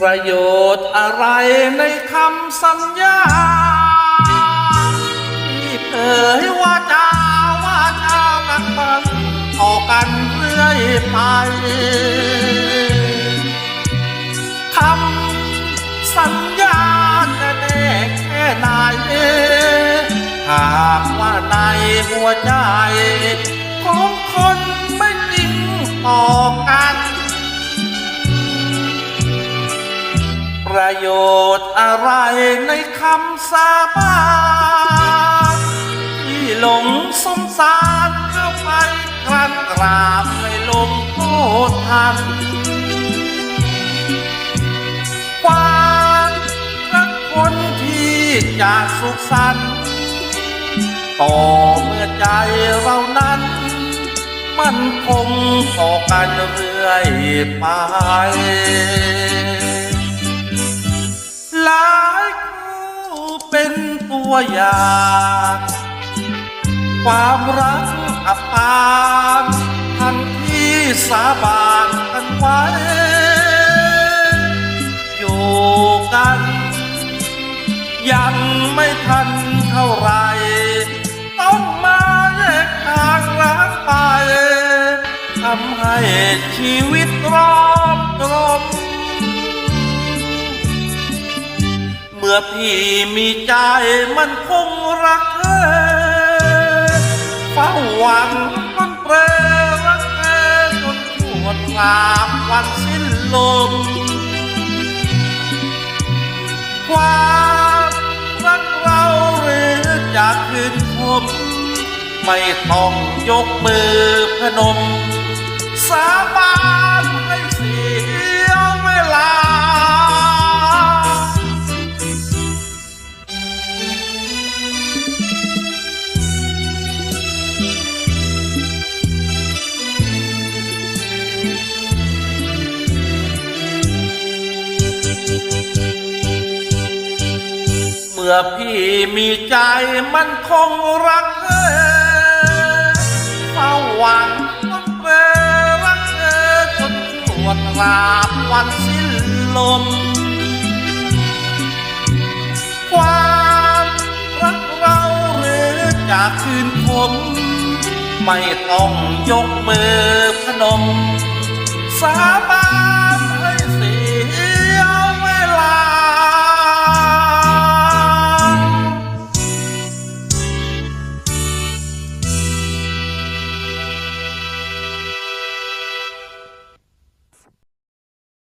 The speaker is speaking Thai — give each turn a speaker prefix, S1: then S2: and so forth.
S1: ประโยชน์อะไรในคำสัญญา ที่เผยว่าจะว่าจะรักมันต่อกันเรื่อยไปคำสัญญาจะแน่แค่ไหนหากว่าในหัวใจ ของคนไม่จริงต่อ ประโยชน์อะไรในคำสาบานที่หลงสงสารเข้าไปกลันกราบให้ลงโทษทันความรักคนที่จะสุขสันต์ต่อเมื่อใจเรานั้น มันคงต่อกันเรื่อยไป วอย่างความรักอับปางทั้งที่สาบานกันไว้ อยู่กัน ยังไม่ทันเท่าไร ต้องมาแยกทางรักไปทำให้ชีวิตร้อ มื่อพี่มีใจมันคงรักเธอเฝ้าหวังมันเปรรักเธอจนชั่วตรามวันสิ้นลมความรักเราหรือจะคืนคมไม่ต้องยกมือพนม สาบาน อพี่มีใจมันคงรักเธอเฝ้าหวังต้องเปรรักเธอจนชั่วตราบวันสิ้นลม ความรักเราหรือจะคืนคมไม่ต้องยกมือพนมสาบาน